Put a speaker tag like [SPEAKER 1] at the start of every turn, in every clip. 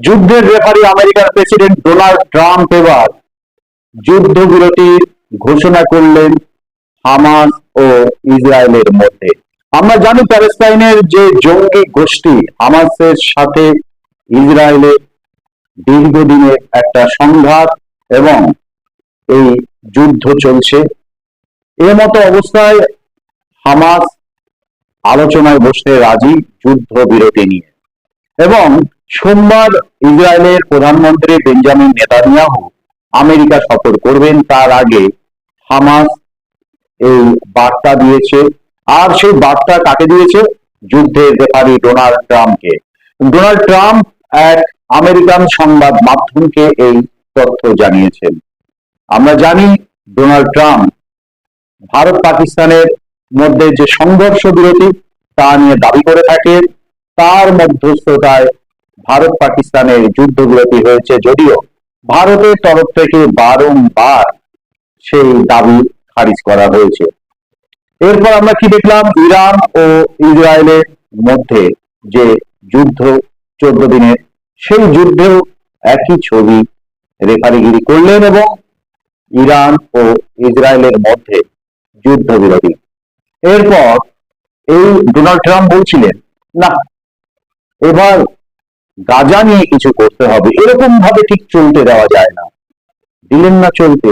[SPEAKER 1] যুদ্ধের ব্যাপারে আমেরিকার প্রেসিডেন্ট ডোনাল্ড ট্রাম্প এবার যুদ্ধবিরতির ঘোষণা করলেন হামাস ও ইসরায়েলের মধ্যে। আমরা জানি প্যালেস্তাইনের যে জঙ্গি গোষ্ঠী হামাসের সাথে ইসরায়েলের দীর্ঘদিনের একটা সংঘাত এবং এই যুদ্ধ চলছে। এর মতো অবস্থায় হামাস আলোচনায় বসতে রাজি যুদ্ধ বিরতি নিয়ে। এবং সোমবার ইসরায়েলের প্রধানমন্ত্রী বেঞ্জামিন নেতানিয়াহু আমেরিকা সফর করবেন। তার আগে হামাস এই বার্তা দিয়েছে। আর সেই বার্তা কাকে দিয়েছে? যুদ্ধের রেফারি ডোনাল্ড ট্রাম্পকে। ডোনাল্ড ট্রাম্প এক আমেরিকান সংবাদ মাধ্যমকে এই তথ্য জানিয়েছেন। আমরা জানি, ডোনাল্ড ট্রাম্প ভারত পাকিস্তানের মধ্যে যে সংঘর্ষ বিরতি তা নিয়ে দাবি করে থাকেন তার মধ্যস্থতায় ভারত পাকিস্তানের যুদ্ধবিরতি হয়েছে যদিও ভারতের তরফ থেকে বারংবার সেই দাবি খারিজ করা হয়েছে। এরপর আমরা কি দেখলাম? ইরান ও ইসরায়েলের মধ্যে যে যুদ্ধ চোদ্দ দিনের, সেই যুদ্ধেও একই ছবি রেফারিগিরি করলেন এবং ইরান ও ইসরায়েলের মধ্যে যুদ্ধ যুদ্ধবিরতি এরপর এই ডোনাল্ড ট্রাম্প বলছিলেন, না, এবার গাজা নিয়ে কিছু করতে হবে। এরকম ভাবে ঠিক চলতে দেওয়া যায় না। দিলেন না চলতে।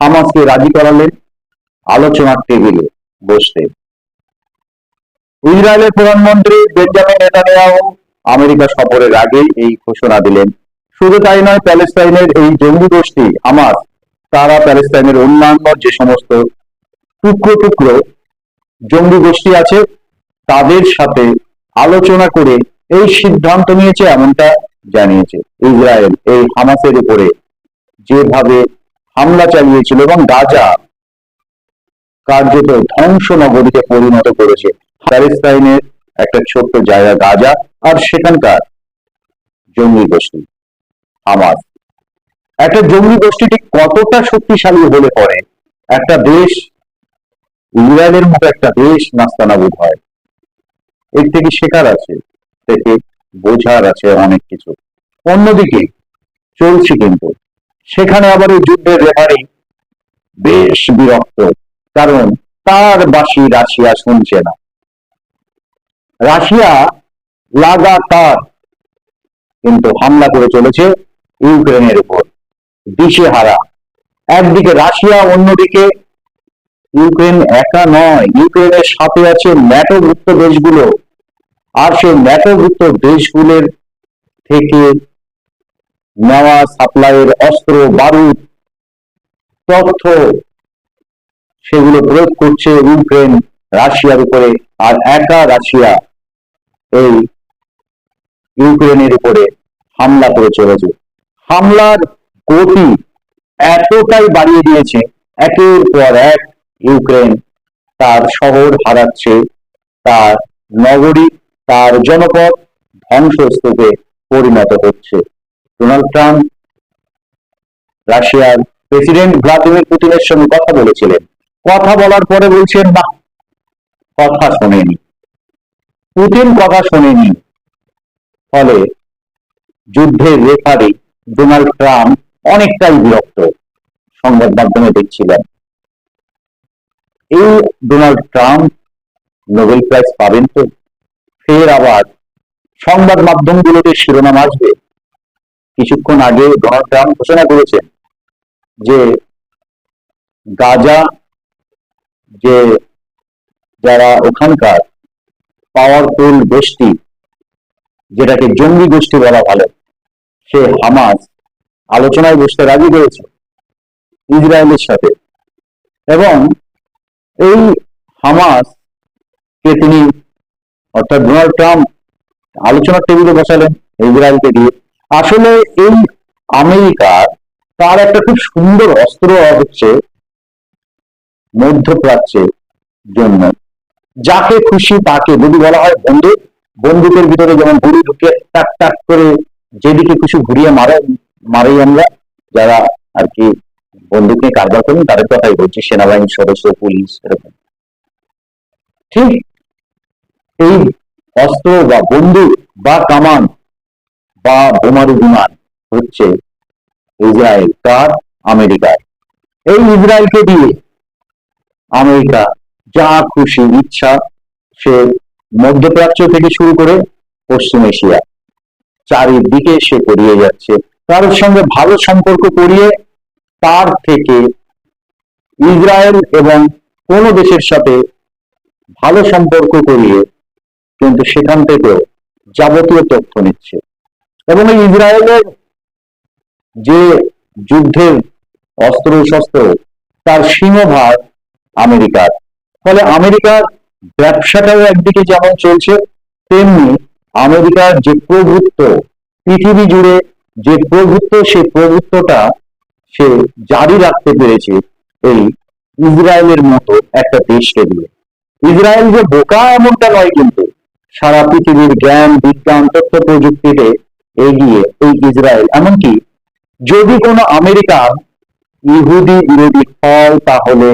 [SPEAKER 1] হামাসকে রাজি করালেন, আলোচনার টেবিলে বসতে ইসরায়েলের প্রধানমন্ত্রী বেঞ্জামিন নেতানিয়াহু আমেরিকা সফরের আগে এই ঘোষণা দিলেন। শুধু তাই নয়, প্যালেস্তাইনের এই জঙ্গি গোষ্ঠী, হামাস, তারা প্যালেস্তাইনের অন্যান্য যে সমস্ত টুকরো টুকরো জঙ্গি গোষ্ঠী আছে, তাদের সাথে আলোচনা করে এই সিদ্ধান্ত নিয়েছে এমনটা জানিয়েছে ইসরায়েল এই হামাসের উপরে। যেভাবে হামলা চালিয়েছিল এবং গাজা কার্যত ধ্বংস নগরীতে পরিণত করেছে। প্যালেস্তাইনের একটা ছোট্ট জায়গা গাজা আর সেখানকার জঙ্গি গোষ্ঠী হামাস। একটা জঙ্গি গোষ্ঠী ঠিক কতটা শক্তিশালী হলে পরে একটা দেশ, ইসরায়েলের মতো একটা দেশ নাস্তানাবুদ হয়। এর থেকে শেখার আছে থেকে বোঝার আছে অনেক কিছু। অন্যদিকে চলছে কিন্তু। সেখানে আবার এই যুদ্ধের রেফারি বেশ বিরক্ত, কারণ তার বাসি রাশিয়া শুনছে না। রাশিয়া লাগাতার কিন্তু হামলা করে চলেছে ইউক্রেনের উপর। দিশেহারা। একদিকে রাশিয়া, অন্যদিকে ইউক্রেন একা নয়। ইউক্রেনের সাথে আছে ন্যাটোভুক্ত দেশগুলো। আর সেই ন্যাটোভুক্ত দেশগুলোর থেকে নেওয়া সাপ্লাইয়ের অস্ত্র, বারুদ, তথ্য সেগুলো প্রয়োগ করছে ইউক্রেন, রাশিয়ার উপরে আর একা রাশিয়া এই ইউক্রেনের উপরে হামলা করে চলেছে হামলার গতি এতটাই বাড়িয়ে দিয়েছে, একের পর এক ইউক্রেন তার শহর হারাচ্ছে, তার নগরী তার জনপদ ধ্বংসস্তূপে পরিণত হচ্ছে। ডোনাল্ড ট্রাম্প রাশিয়ার প্রেসিডেন্ট ভ্লাদিমির পুতিনের সঙ্গে কথা বলেছিলেন। কথা বলার পরে বলছেন, না, কথা শোনেনি। পুতিন কথা শোনেনি। ফলে যুদ্ধের রেফারি ডোনাল্ড ট্রাম্প অনেকটাই বিরক্ত সংবাদ মাধ্যমে দেখছিলেন। এই ডোনাল্ড ট্রাম্প নোবেল প্রাইজ পাবেন তো? ফের আবার সংবাদ মাধ্যমগুলোতে শিরোনাম আসবে। কিছুক্ষণ আগে ডোনাল্ড ট্রাম্প ঘোষণা করেছেন যে গাজা, যে যারা ওখানকার পাওয়ারফুল গোষ্ঠী, যেটাকে জঙ্গি গোষ্ঠী বলা ভালো, সে হামাস আলোচনায় বসতে রাজি হয়েছে ইসরায়েলের সাথে। এবং এই হামাস কে তিনি অর্থাৎ ডোনাল্ড ট্রাম্প আলোচনার টেবিলে বসালেন ইসরায়েলকে দিয়ে। আসলে এই আমেরিকার তার একটা খুব সুন্দর অস্ত্র হচ্ছে মধ্যপ্রাচ্যের জন্য। যাকে খুশি তাকে যদি বলা হয় বন্দুক, বন্দুকের ভিতরে যেমন গুলি ঢুকে টাক টাক করে যেদিকে কিছু ঘুরিয়ে মারে, মারি আমরা। যারা আর কি বন্দুক নিয়ে কারবার করেন, তাদের কথাই বলছি সেনাবাহিনী সদস্য, পুলিশ, এরকম। ঠিক এই অস্ত্র বা বন্দুক বা কামান বা বোমারু বিমান হচ্ছে ইসরায়েল কার আমেরিকার। এই ইসরায়েলকে দিয়ে আমেরিকা যা খুশি ইচ্ছা সে মধ্যপ্রাচ্য থেকে শুরু করে পশ্চিম এশিয়া, চারিদিকে সে করিয়ে যাচ্ছে। কারোর সঙ্গে ভালো সম্পর্ক করিয়ে তার থেকে ইসরায়েল এবং কোন দেশের সাথে ভালো সম্পর্ক করিয়ে কিন্তু সেখান থেকেও যাবতীয় তথ্য নিচ্ছে। এবং এই ইসরায়েলের যে যুদ্ধের অস্ত্র শস্ত্র, তার সিংহভাগ আমেরিকার। ফলে আমেরিকার ব্যবসাটাও একদিকে যেমন চলছে, তেমনি আমেরিকার যে প্রভুত্ব, পৃথিবী জুড়ে যে প্রভুত্ব, সে প্রভুত্বটা সে জারি রাখতে পেরেছে এই ইসরায়েলের মতো একটা দেশকে দিয়ে। ইসরায়েল যে বোকা এমনটা নয় কিন্তু সারা পৃথিবীর জ্ঞান, বিজ্ঞান, তথ্য প্রযুক্তিতে এগিয়ে এই ইসরায়েল। এমনকি যদি কোনো আমেরিকা ইহুদি বিরোধী হয়, তাহলে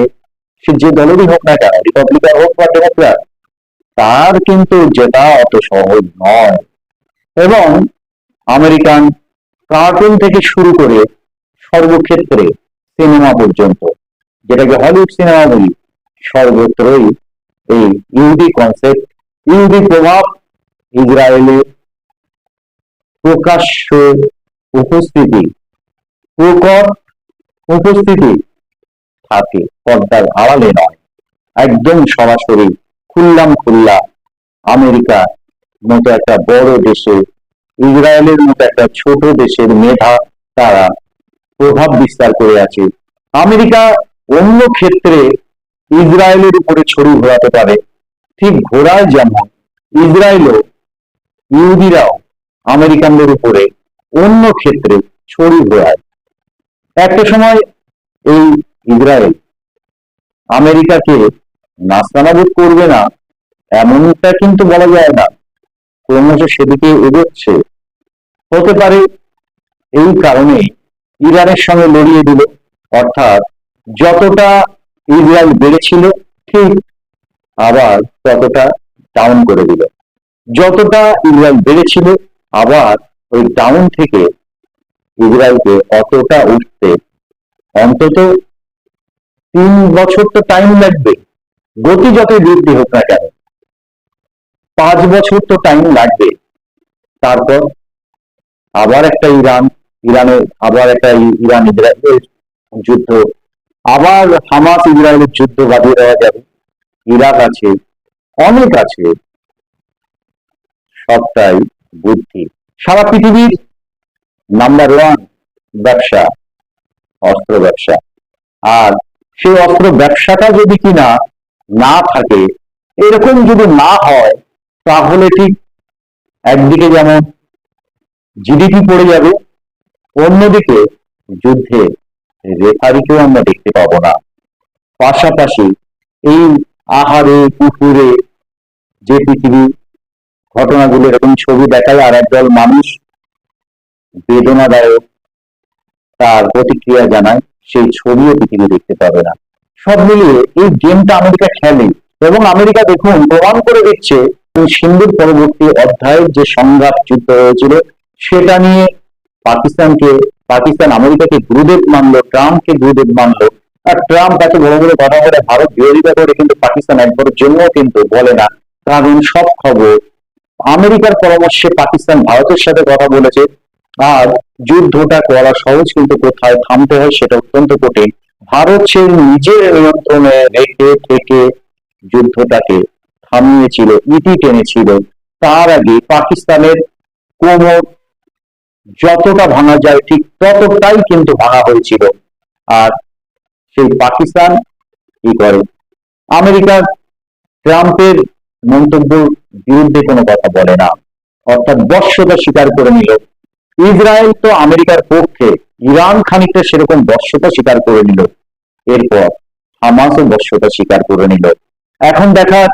[SPEAKER 1] সে যে দলেরই হোক না কেন, রিপাবলিকান হোক বা ডেমোক্রাট তার কিন্তু যেটা অত সহজ নয়। এবং আমেরিকান কার্টুন থেকে শুরু করে সর্বক্ষেত্রে সিনেমা পর্যন্ত, যেটাকে হলিউড সিনেমা বলি সর্বত্রই এই ইহুদি কনসেপ্ট ইহুদি প্রভাব ইসরায়েলে প্রকাশ্য উপস্থিতি, প্রকট উপস্থিতি থাকে। পর্দার আড়ালে নয়, একদম সরাসরি খুললাম খুল্লা আমেরিকা মতো একটা বড় দেশে, ইসরায়েলের মতো একটা ছোট দেশের মেধা তারা প্রভাব বিস্তার করে আছে। আমেরিকা অন্য ক্ষেত্রে ইসরায়েলের উপরে ছড়ি ঘোরাতে পারে। ঠিক ঘোরায় যেমন ইসরায়েলও ইহুদিরাও আমেরিকানদের উপরে অন্য ক্ষেত্রে ছড়ি ঘোরায় একটা সময় এই ইসরায়েল আমেরিকাকে নাস্তানাবুদ করবে না, এমনটা কিন্তু বলা যায় না। ক্রমশ সেদিকে এগোচ্ছে। হতে পারে এই কারণে ইরানের সঙ্গে লড়িয়ে দিল। অর্থাৎ যতটা ইসরায়েল বেড়েছিল, ঠিক আবার ততটা ডাউন করে দিল। যতটা ইসরায়েল বেড়েছিল, আবার ওই ডাউন থেকে ইসরায়েলকে অতটা উঠতে অন্তত তিন বছর তো টাইম লাগবে। গতি যতই বৃদ্ধি হোক না কেন, পাঁচ বছর তো টাইম লাগবে। তারপর আবার একটা ইরান, ইরানের, আবার একটা ইরান ইসরায়েলের যুদ্ধ, আবার হামাস ইসরায়েলের যুদ্ধ বাঁধিয়ে দেওয়া যাবে। ইরাক আছে, অনেক আছে। সবটাই বুদ্ধি। সারা পৃথিবীর নাম্বার ওয়ান ব্যবসা, অস্ত্র ব্যবসা। আর সেই অস্ত্র ব্যবসাটা যদি কিনা না থাকে, এরকম যদি না হয়, তাহলে ঠিক একদিকে যেমন জিডিপি পড়ে যাবে, অন্যদিকে যুদ্ধে রেফারিকেও আমরা দেখতে পাবো না। পাশাপাশি এই আহারে পুকুরে যে পৃথিবী ঘটনাগুলো এরকম ছবি দেখায় আর একদল মানুষ বেদনাদায়ক তার প্রতিক্রিয়া জানায়, সেই ছবিও পৃথিবী দেখতে পাবে না। সব মিলিয়ে এই গেমটা আমেরিকা খেলে এবং আমেরিকা দেখুন প্রমাণ করে দিচ্ছে সিন্ধুর পরবর্তী অধ্যায়ের যে সংঘাত যুদ্ধ হয়েছিল, সেটা নিয়ে পাকিস্তানকে, পাকিস্তান আমেরিকাকে গুরুদেব মানলো, ট্রাম্পকে গুরুদেব মানলো আর ট্রাম্প তাকে বড় বড় কথা বলে, ভারত বিরোধিতা করে কিন্তু পাকিস্তান একবারের জন্য কিন্তু বলে না। কারণ সব খবর আমেরিকার পরামর্শে পাকিস্তান ভারতের সাথে কথা বলেছে। আর যুদ্ধটা করা সহজ কিন্তু কোথায় থামতে হয় সেটা অত্যন্ত কঠিন। ভারত সে নিজের নিয়ন্ত্রণে রেখে থেকে যুদ্ধটাকে থামিয়েছিল, ইতি টেনেছিল। তার আগে পাকিস্তানের কোমর যতটা ভাঙা যায় ঠিক ততটাই কিন্তু ভাঙা হয়েছিল। আর সেই পাকিস্তান কি করে? আমেরিকার ট্রাম্পের মন্তব্যের বিরুদ্ধে কোনো কথা বলে না। অর্থাৎ বর্ষতা স্বীকার করে নিল। ইসরায়েল তো আমেরিকার পক্ষে ইরান খানিকটা সেরকম বর্ষতা স্বীকার করে নিল। এরপর হামাসও বর্ষতা স্বীকার করে নিল। এখন দেখা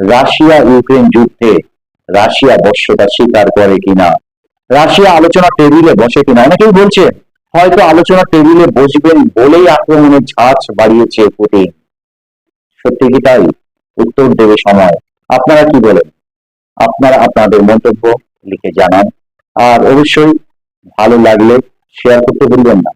[SPEAKER 1] রাশিয়া ইউক্রেন যুদ্ধে রাশিয়া বর্ষতা স্বীকার করে কিনা? রাশিয়া আলোচনা টেবিলে বসে কিনা? অনেকেই বলছে হয়তো আলোচনা টেবিলে বসবেন বলেই আক্রমণের ঝাঁচ বাড়িয়েছে পুতিন। সত্যি কি তাই? উত্তর দেবে সময়। আপনারা কি বলেন? আপনারা আপনাদের মন্তব্য লিখে জানান। আর অবশ্যই ভালো লাগলে শেয়ার করতে ভুলবেন না।